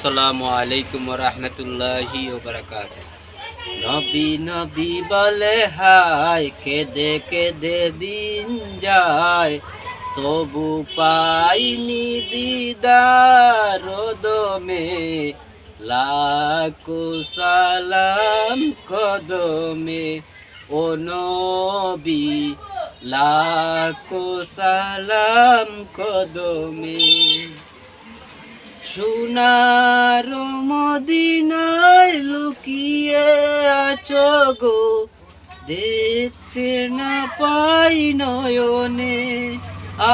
আসসালামু আলাইকুম রহমতুল্লাহি বারাকাত নবী নবী বলে, হায়, কেদে কেদে দিন যায়। তবু পাইনি দিদার দমে, লাখো সালাম কদমে। ও নবী, লাখো সালাম কদমে। সোনার মদিনায় লুকিয়ে আছো গো। দেখতে না পাই নয়নে,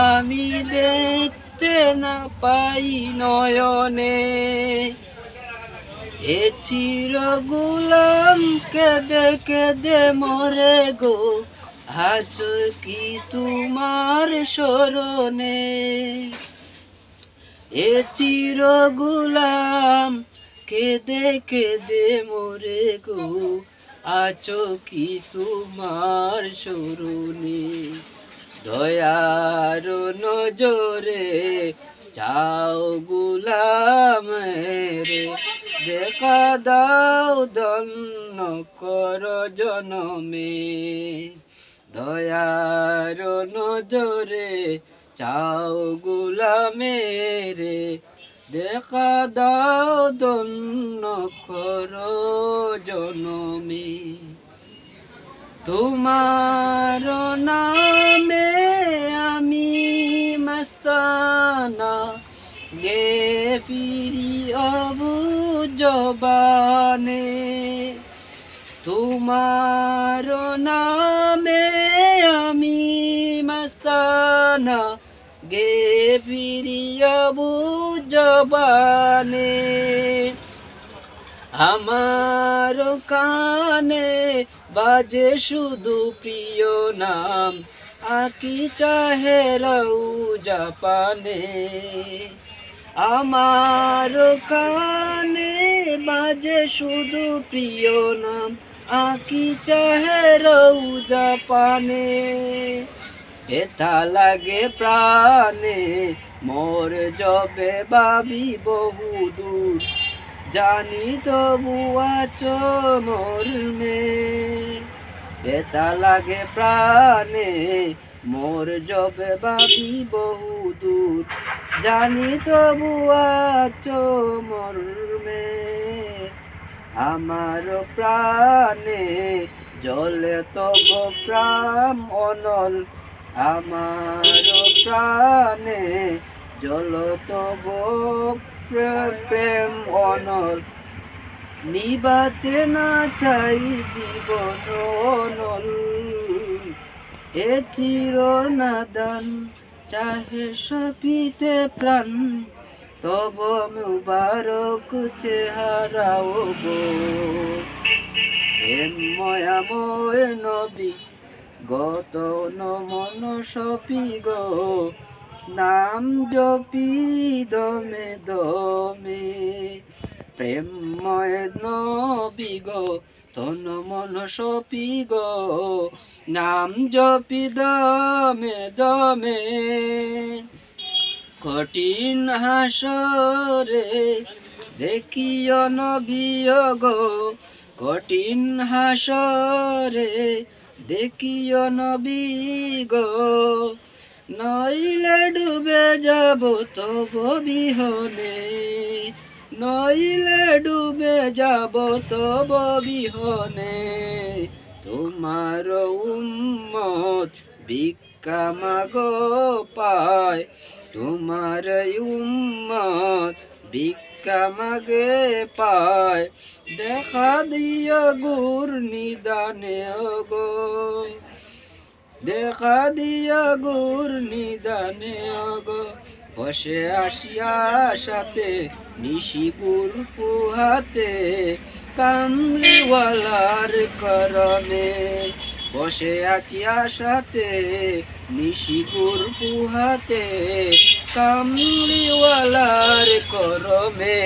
আমি দেখতে না পাই নয়নে। এ চির গুলাম কেদে কেদে মরে গো, আজ কি তোমার স্মরণে? এ চির গুলাম কেদে কেদে মরে গো। আছো কি তোমার সরুনি দয়ার নজরে চাও গুলাম রে। দেখা দাও দন্ন কর জনমে। দয়ার নজরে চাও গুলামেরে, দেখা দাও দন্য কর জনমে তোমার নামে আমি মস্তানা, গে ফিরি অবু জবানে। তোমার নামে আমি মস্তানা গে ফিরিয়াবু জবানে আমার কানে বাজে শুধু প্রিয় নাম, আকি চাহে রউ জাপানে আমার কানে বাজে শুধু প্রিয় নাম, আকি চাহে রউ জাপানে ব্যথা লাগে প্রাণে, মোর জবে বাবি বহু দূর জানি তবু আছো মোর মে ব্যথা লাগে প্রাণে, মোর জবে বাবি বহু দূর জানি তবু আছো মোর মে আমার প্রাণে জলে তব প্রাণ অনল। আমার প্রাণে জল তব প্রেম অনল। নিবাতে না চাই জীবন অনল। এ চির নাদান চাহে সপিতে প্রাণ। তব মুবারক চেহারাও গো ময়াময় নবী গত নমন সপি গো, নাম জপি দমে দমে। প্রেমময় নবী গো, তন মন সপি গো, নাম জপি দমে দমে। কঠিন হাসরে দেখিও নবিয় গো, কঠিন হাসরে দেখিও নবী গো, নইলে ডুবে যাব তব বিহনে। নইলে ডুবে যাব তব বিহনে। তোমার উম্মত ভিক্ষা মাগো পায়, তোমার উম্মত ভিক্ষা মাগে পায়। দেখা দিও গুর নিদানে গো দেখা দিয়া গুর নিদানে গো বসে আসিয়া সাথে নিশি গুর পুহাতে কামলিওয়ালার করমে বসে আছি সাথে নিশিপুর পুহাতে কামলিওয়ালার করমে।